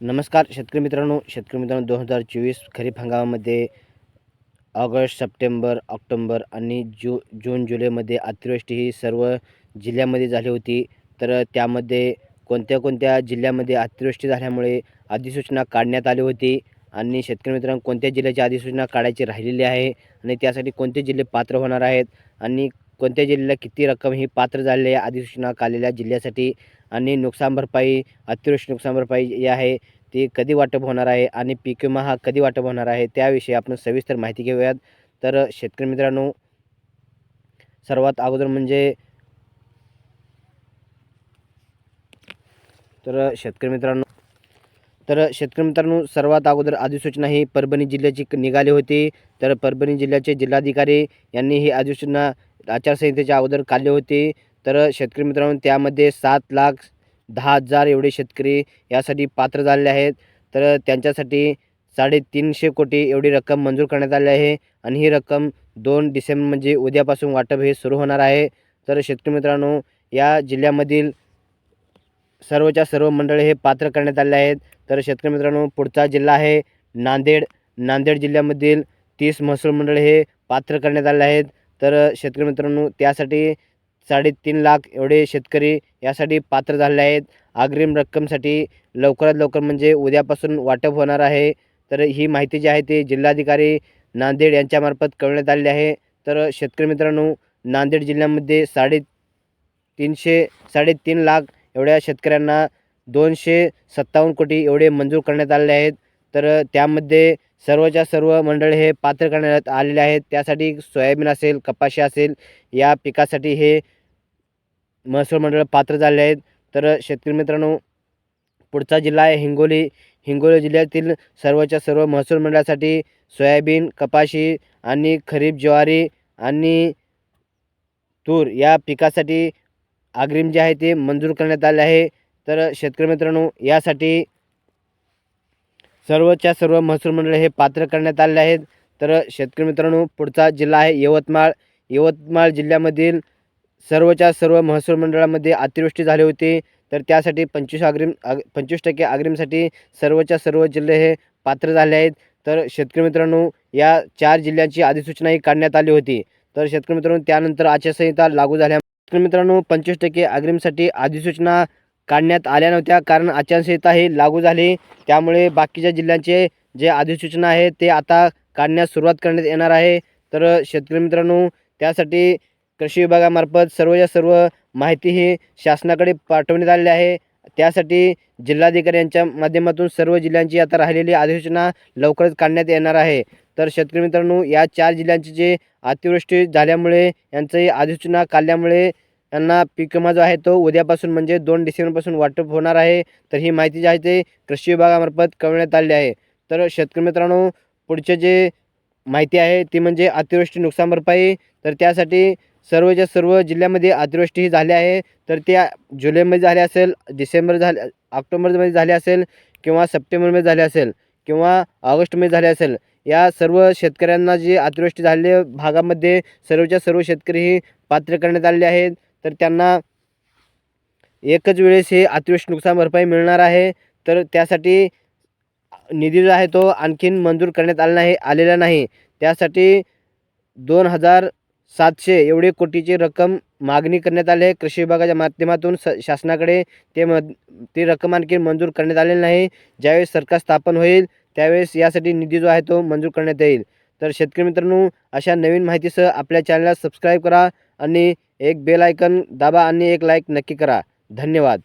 नमस्कार शेतकरी मित्रांनो. शेतकरी मित्रांनो दोन हजार चोवीस खरीप हंगामामध्ये ऑगस्ट सप्टेंबर ऑक्टोंबर आणि जू जून जुलैमध्ये अतिवृष्टी ही सर्व जिल्ह्यामध्ये झाली होती. तर त्यामध्ये कोणत्या कोणत्या जिल्ह्यामध्ये अतिवृष्टी झाल्यामुळे अधिसूचना काढण्यात आली होती? आणि शेतकरी मित्रांनो कोणत्या जिल्ह्याची अधिसूचना काढायची राहिलेली आहे? आणि त्यासाठी कोणते जिल्हे पात्र होणार आहेत? आणि कोणत्या जिल्ह्याला किती रक्कम ही पात्र झालेली आहे? अधिसूचना काढलेल्या जिल्ह्यासाठी आणि नुकसान भरपाई अतिवृष्टी नुकसान भरपाई जी आहे ती कधी वाटप होणार आहे आणि पीक विमा हा कधी वाटप होणार आहे त्याविषयी आपण सविस्तर माहिती घेऊयात. तर शेतकरी मित्रांनो सर्वात अगोदर म्हणजे तर शेतकरी मित्रांनो तर शेतकरी मित्रांनो सर्वात अगोदर अधिसूचना ही परभणी जिल्ह्याची निघाली होती. तर परभणी जिल्ह्याचे जिल्हाधिकारी यांनी ही अधिसूचना आचारसंहितेच्या अगोदर काढली होती. तर शेतकरी मित्रांनो त्यामध्ये सात लाख दहा हजार एवढे शेतकरी यासाठी पात्र झालेले आहेत. तर त्यांच्यासाठी साडेतीनशे कोटी एवढी रक्कम मंजूर करण्यात आली आहे आणि ही रक्कम दोन डिसेंबर म्हणजे उद्यापासून वाटप हे सुरू होणार आहे. तर शेतकरी मित्रांनो या जिल्ह्यामधील सर्वच्या सर्व मंडळे हे पात्र करण्यात आले आहेत. तर शेतकरी मित्रांनो पुढचा जिल्हा आहे नांदेड. नांदेड जिल्ह्यामधील तीस महसूल मंडळे हे पात्र करण्यात आले आहेत. तर शेतकरी मित्रांनो त्यासाठी साडेतीन लाख एवढे शेतकरी यासाठी पात्र झालेले आहेत. अग्रिम रक्कमसाठी लवकरात लवकर म्हणजे उद्यापासून वाटप होणार आहे. तर ही माहिती जी आहे ती जिल्हाधिकारी नांदेड यांच्यामार्फत कळवण्यात आलेली आहे. तर शेतकरी मित्रांनो नांदेड जिल्ह्यामध्ये साडे तीनशे साडेतीन लाख एवढ्या शेतकऱ्यांना दोनशे सत्तावन्न कोटी एवढे मंजूर करण्यात आलेले आहेत. तर त्यामध्ये सर्वच्या सर्व मंडळ हे पात्र करण्यात आलेले आहेत. त्यासाठी सोयाबीन असेल कपाशी असेल या पिकासाठी हे महसूल मंडळ पात्र झाले आहेत. तर शेतकरी मित्रांनो पुढचा जिल्हा आहे हिंगोली. हिंगोली जिल्ह्यातील सर्वच्या सर्व महसूल मंडळासाठी सोयाबीन कपाशी आणि खरीप ज्वारी आणि तूर या पिकासाठी अग्रिम जे आहे ते मंजूर करण्यात आले आहे. तर शेतकरी मित्रांनो यासाठी सर्वच्या सर्व महसूल मंडळ हे पात्र करण्यात आले आहेत. तर शेतकरी मित्रांनो पुढचा जिल्हा आहे यवतमाळ. यवतमाळ जिल्ह्यामधील सर्वच्या सर्व महसूल मंडळामध्ये अतिवृष्टी झाली होती. तर त्यासाठी पंचवीस अग्रिम आग पंचवीस टक्के अग्रिमसाठी सर्वच्या सर्व जिल्हे हे पात्र झाले आहेत. तर शेतकरी मित्रांनो या चार जिल्ह्यांची अधिसूचनाही काढण्यात आली होती. तर शेतकरी मित्रांनो त्यानंतर आचारसंहिता लागू झाल्या. शेतकरी मित्रांनो पंचवीस टक्के अग्रिमसाठी अधिसूचना काढण्यात आल्या नव्हत्या. कारण आचारसंहिता ही लागू झाली. त्यामुळे बाकीच्या जिल्ह्यांचे जे अधिसूचना आहे ते आता काढण्यास सुरुवात करण्यात येणार आहे. तर शेतकरी मित्रांनो त्यासाठी कृषी विभागामार्फत सर्वच्या सर्व माहिती ही शासनाकडे पाठवण्यात आलेली आहे. त्यासाठी जिल्हाधिकारी यांच्या माध्यमातून सर्व जिल्ह्यांची आता राहिलेली अधिसूचना लवकरच काढण्यात येणार आहे. तर शेतकरी मित्रांनो या चार जिल्ह्यांची जे अतिवृष्टी झाल्यामुळे यांचंही अधिसूचना काढल्यामुळे यांना पीक विमा जो आहे तो उद्यापासून म्हणजे दोन डिसेंबरपासून वाटप होणार आहे. तर ही माहिती जी आहे ते कृषी विभागामार्फत कळवण्यात आली आहे. तर शेतकरी मित्रांनो पुढचे जे माहिती आहे ती म्हणजे अतिवृष्टी नुकसान भरपाई. तर त्यासाठी सर्वच्या सर्व जिल्ह्यामध्ये अतिवृष्टी ही झाली आहे. तर त्या जुलैमध्ये झाले असेल डिसेंबर झाले ऑक्टोबरमध्ये झाले असेल किंवा सप्टेंबरमध्ये झाले असेल किंवा ऑगस्टमध्ये झाले असेल या सर्व शेतकऱ्यांना जी अतिवृष्टी झालेल्या भागामध्ये सर्वच्या सर्व शेतकरी ही पात्र करण्यात आलेले आहेत. तर त्यांना एकच वेळेस हे अतिवृष्टी नुकसान भरपाई मिळणार आहे. तर त्यासाठी निधी जो आहे तो आणखीन मंजूर करण्यात आला नाही आलेला नाही. त्यासाठी दोन हजार सातशे एवढे कोटीची रक्कम मागणी करण्यात आली आहे. कृषी विभागाच्या माध्यमातून स शासनाकडे ते म ती रक्कम आणखी मंजूर करण्यात आलेली नाही. ज्यावेळेस सरकार स्थापन होईल त्यावेळेस यासाठी निधी जो आहे तो मंजूर करण्यात येईल. तर शेतकरी मित्रांनो अशा नवीन माहितीसह आपल्या चॅनलला सबस्क्राईब करा आणि एक बेल आयकन दाबा आणि एक लाईक नक्की करा. धन्यवाद.